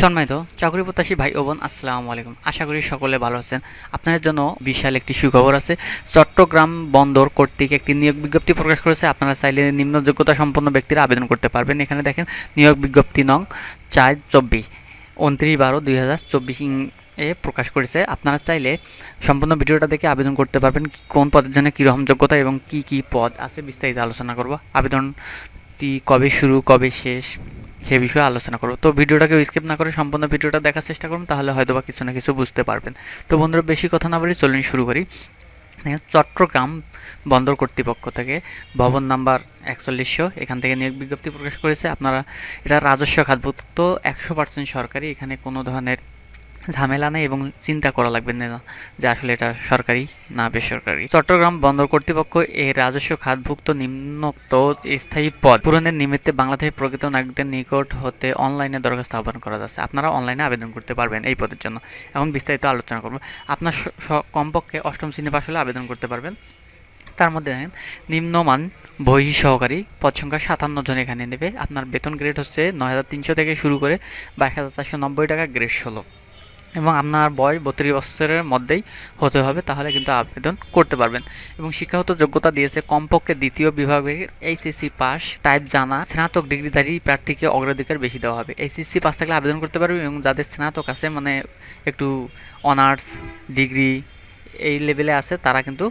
সম্মানিত চাকরি প্রত্যাশী ভাই ও বোন, আসসালামু আলাইকুম। আশা করি সকলে ভালো আছেন। আপনাদের জন্য বিশাল একটি সুখবর আছে। চট্টগ্রাম বন্দর কর্তৃক একটি নিয়োগ বিজ্ঞপ্তি প্রকাশ করেছে। আপনারা চাইলে নিম্ন যোগ্যতা সম্পন্ন ব্যক্তিরা আবেদন করতে পারবেন। এখানে দেখেন, নিয়োগ বিজ্ঞপ্তি নং চার চব্বিশ, উনত্রিশ বারো দুই হাজার চব্বিশ এ প্রকাশ করেছে। আপনারা চাইলে সম্পূর্ণ ভিডিওটা দেখে আবেদন করতে পারবেন। কোন পদের জন্য কীরকম যোগ্যতা এবং কি কি পদ আছে বিস্তারিত আলোচনা করব। আবেদনটি কবে শুরু, কবে শেষ? সে বিষয়ে আলোচনা করব। তো ভিডিওটাকে স্কিপ না করে সম্পূর্ণ ভিডিওটা দেখার চেষ্টা করুন, তাহলে হয়তো বা কিছু না কিছু বুঝতে পারবেন। তো বন্ধুরা, বেশি কথা না বলি চলুন শুরু করি। চট্টগ্রাম বন্দর কর্তৃপক্ষ থেকে ভবন নাম্বার একচল্লিশশো এখান থেকে নিয়োগ বিজ্ঞপ্তি প্রকাশ করেছে। আপনারা, এটা রাজস্ব খাতভুক্ত একশো পার্সেন্ট সরকারি, এখানে কোনো ধরনের ঝামেলা নেই এবং চিন্তা করা লাগবে না, যে আসলে এটা সরকারি না বেসরকারি। চট্টগ্রাম বন্দর কর্তৃপক্ষ এই রাজস্ব খাতভুক্ত নিম্নোক্ত স্থায়ী পদ পূরণের নিমিত্তে বাংলাদেশের প্রকৃত নাগরিকদের নিকট হতে অনলাইনে দরখাস্ত আহ্বান করা যাচ্ছে। আপনারা অনলাইনে আবেদন করতে পারবেন এই পদের জন্য। এখন বিস্তারিত আলোচনা করব। আপনার কমপক্ষে অষ্টম শ্রেণি পাশ হলে আবেদন করতে পারবেন। তার মধ্যে দেখেন, নিম্নমান বহি সহকারী পদ সংখ্যা সাতান্ন জন এখানে নেবে। আপনার বেতন গ্রেড হচ্ছে নয় হাজার তিনশো থেকে শুরু করে বাইশ হাজার চারশো নব্বই টাকা গ্রেড ষোলো। এবং আপনার বয়স বত্রিশ বছরের মধ্যেই হতে হবে, তাহলে কিন্তু আবেদন করতে পারবেন। এবং শিক্ষাগত যোগ্যতা দিয়েছে কমপক্ষে দ্বিতীয় বিভাগের এইচএসসি পাস, টাইপ জানা, স্নাতক ডিগ্রিধারী প্রার্থীকে অগ্রাধিকার বেশি দেওয়া হবে। এইচএসসি পাস থাকলে আবেদন করতে পারবে এবং যাদের স্নাতক আছে মানে একটু অনার্স ডিগ্রি এই লেভেলে আছে, তারা কিন্তু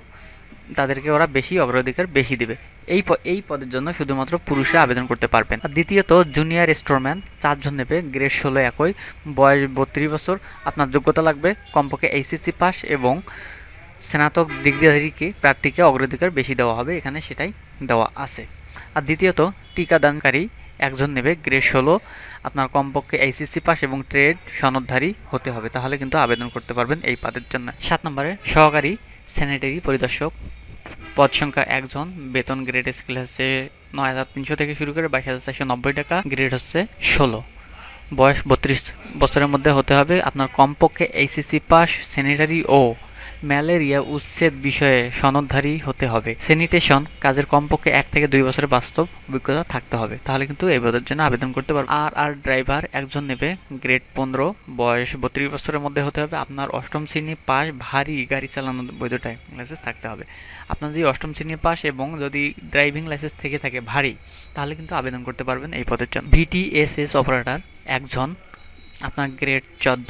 তাদেরকে ওরা বেশি অগ্রাধিকার বেশি দিবে। এই এই পদের জন্য শুধুমাত্র পুরুষরা আবেদন করতে পারবেন। আর দ্বিতীয়ত জুনিয়র স্টোরম্যান চারজন নেবে গ্রেড ষোলো একই, বয়স বত্রিশ বছর, আপনার যোগ্যতা লাগবে কমপক্ষে এইচএসসি পাস এবং স্নাতক ডিগ্রিধারীকে প্রার্থীকে অগ্রাধিকার বেশি দেওয়া হবে, এখানে সেটাই দেওয়া আছে। আর দ্বিতীয়ত, টিকাদানকারী একজন নেবে গ্রেড ষোলো, আপনার কমপক্ষে এইচএসসি পাস এবং ট্রেড সনদধারী হতে হবে, তাহলে কিন্তু আবেদন করতে পারবেন এই পদের জন্য। সাত নম্বরে, সহকারী স্যানিটারি পরিদর্শক পদ সংখ্যা একজন, বেতন গ্রেড স্কেল হচ্ছে নয় হাজার তিনশো থেকে শুরু করে বাইশ হাজার চারশো নব্বই টাকা গ্রেড হচ্ছে ষোলো। বয়স বত্রিশ বছরের মধ্যে হতে হবে। আপনার কমপক্ষে এইচএসসি পাস স্যানিটারি ও ম্যালেরিয়া উচ্ছেদ বিষয়ে সনদধারী হতে হবে। স্যানিটেশন কাজের কমপক্ষে এক থেকে দুই বছরের বাস্তব অভিজ্ঞতা থাকতে হবে। তাহলে কিন্তু এই পদের জন্য আবেদন করতে পারবে। আর আর ড্রাইভার একজন নেবে, গ্রেড পনেরো, বয়স বত্রিশ বছরের মধ্যে হতে হবে। আপনার অষ্টম শ্রেণি পাস ভারী গাড়ি চালানোর বৈধ ড্রাইভিং লাইসেন্স থাকতে হবে। আপনার যদি অষ্টম শ্রেণির পাস এবং যদি ড্রাইভিং লাইসেন্স থেকে থাকে ভারী, তাহলে কিন্তু আবেদন করতে পারবেন এই পদের জন্য। ভিটিএসএস অপারেটর একজন, আপনার গ্রেড চোদ্দ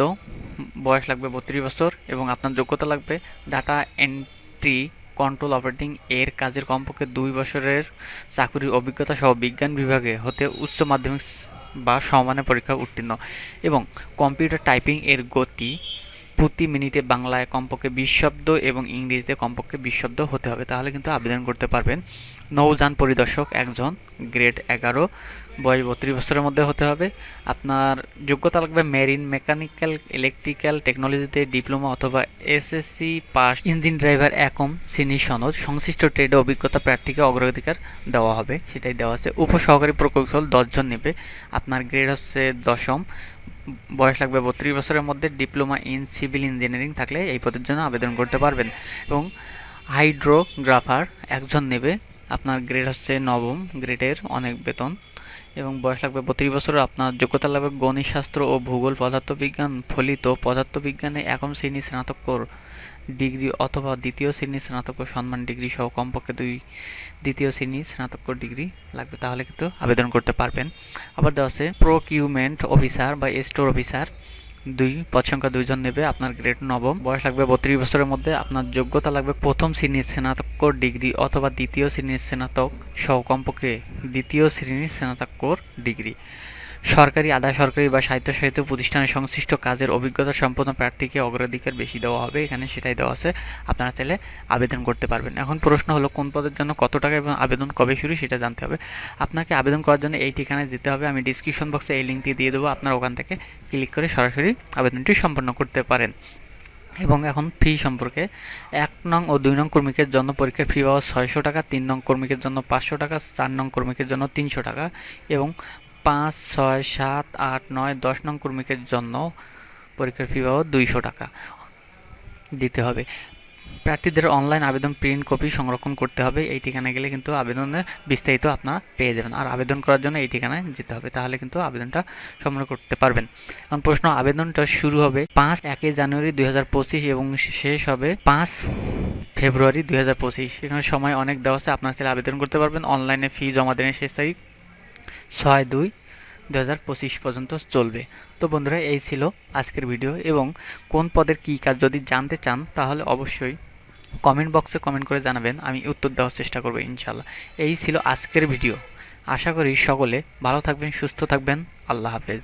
বয়স লাগবে বত্রিশ বছর এবং আপনার যোগ্যতা লাগবে ডাটা এন্ট্রি কন্ট্রোল অপারেটিং এর কাজের কমপক্ষে দুই বছরের চাকুরির অভিজ্ঞতা সহ বিজ্ঞান বিভাগে হতে উচ্চ মাধ্যমিক বা সমানের পরীক্ষা উত্তীর্ণ। এবং কম্পিউটার টাইপিং এর গতি প্রতি মিনিটে বাংলায় কমপক্ষে বিশ শব্দ এবং ইংরেজিতে কমপক্ষে বিশ শব্দ হতে হবে। তাহলে কিন্তু আবেদন করতে পারবেন। নৌযান পরিদর্শক একজন গ্রেড এগারো বয়স বত্রিশ বছরের মধ্যে হতে হবে। আপনার যোগ্যতা লাগবে মেরিন মেকানিক্যাল ইলেকট্রিক্যাল টেকনোলজিতে ডিপ্লোমা অথবা এসএসসি পাস ইঞ্জিন ড্রাইভার একম শ্রেণি সনদ, সংশ্লিষ্ট ট্রেডে অভিজ্ঞতা প্রার্থীকে অগ্রাধিকার দেওয়া হবে। সেটাই দেওয়া আছে। উপসহকারী প্রকৌশল দশজন নেবে। আপনার গ্রেড হচ্ছে দশম। বয়স লাগবে বত্রিশ বছরের মধ্যে। ডিপ্লোমা ইন সিভিল ইঞ্জিনিয়ারিং থাকলে এই পদের জন্য আবেদন করতে পারবেন। এবং হাইড্রোগ্রাফার একজন নেবে। আপনার গ্রেড হচ্ছে নবম। গ্রেডের অনেক বেতন। এবং বয়স লাগবে বত্রিশ বছর আপনার যোগ্যতা লাগবে গণিত শাস্ত্র ও ভূগোল, পদার্থবিজ্ঞান, ফলিত পদার্থবিজ্ঞানে একম শ্রেণি স্নাতকর ডিগ্রি অথবা দ্বিতীয় শ্রেণি স্নাতক সম্মান ডিগ্রি সহ কমপক্ষে দুই দ্বিতীয় শ্রেণি স্নাতকোর ডিগ্রি লাগবে। তাহলে কিন্তু আবেদন করতে পারবেন। আবার দেওয়া আছে প্রকিউমেন্ট অফিসার বা স্টোর অফিসার দুই পদ সংখ্যা দুইজন নেবে, আপনার গ্রেড নবম। বয়স লাগবে বত্রিশ বছরের মধ্যে, আপনার যোগ্যতা লাগবে প্রথম শ্রেণির স্নাতকর ডিগ্রি অথবা দ্বিতীয় শ্রেণির স্নাতক সহ কমপক্ষে দ্বিতীয় শ্রেণির স্নাতকর ডিগ্রি। সরকারি আধা সরকারি বা স্বায়ত্তশাসিত প্রতিষ্ঠানের সংশ্লিষ্ট কাজের অভিজ্ঞতা সম্পন্ন প্রার্থীকে অগ্রাধিকার বেশি দেওয়া হবে। এখানে সেটাই দেওয়া আছে। আপনারা চাইলে আবেদন করতে পারবেন। এখন প্রশ্ন হলো, কোন পদের জন্য কত টাকা এবং আবেদন কবে শুরু সেটা জানতে হবে। আপনাকে আবেদন করার জন্য এই ঠিকানায় যেতে হবে। আমি ডিসক্রিপশন বক্সে এই লিঙ্কটি দিয়ে দেবো। আপনার ওখান থেকে ক্লিক করে সরাসরি আবেদনটি সম্পন্ন করতে পারেন। এবং এখন ফি সম্পর্কে। এক নং ও দুই নং কর্মীকের জন্য পরীক্ষার ফি পাওয়া ছয়শো টাকা, তিন নং কর্মীকের জন্য পাঁচশো টাকা, চার নং কর্মীকের জন্য তিনশো টাকা এবং পাঁচ, ছয়, সাত, আট, নয়, দশ নং কর্মীকের জন্য পরীক্ষার ফি পাওয়া দুইশো টাকা দিতে হবে। প্রার্থীদের অনলাইন আবেদন প্রিন্ট কপি সংরক্ষণ করতে হবে। এই ঠিকানায় গেলে কিন্তু আবেদনের বিস্তারিত আপনারা পেয়ে যাবেন। আর আবেদন করার জন্য এই ঠিকানায় যেতে হবে, তাহলে কিন্তু আবেদনটা সংগ্রহ করতে পারবেন। এখন প্রশ্ন, আবেদনটা শুরু হবে পাঁচ একই জানুয়ারি দুই হাজার পঁচিশ এবং শেষ হবে পাঁচ ফেব্রুয়ারি দুই হাজার পঁচিশ। এখানে সময় অনেক দেওয়া আছে, আপনারা চাইলে আবেদন করতে পারবেন। অনলাইনে ফি জমা দেওয়ার শেষ তারিখ ছয় দুই দু পর্যন্ত চলবে। তো বন্ধুরা, এই ছিল আজকের ভিডিও এবং কোন পদের কী কাজ যদি জানতে চান, তাহলে অবশ্যই কমেন্ট বক্সে কমেন্ট করে জানাবেন, আমি উত্তর দেওয়ার চেষ্টা করব ইনশাল্লাহ এই ছিল আজকের ভিডিও। আশা করি সকলে ভালো থাকবেন, সুস্থ থাকবেন। আল্লাহ হাফেজ।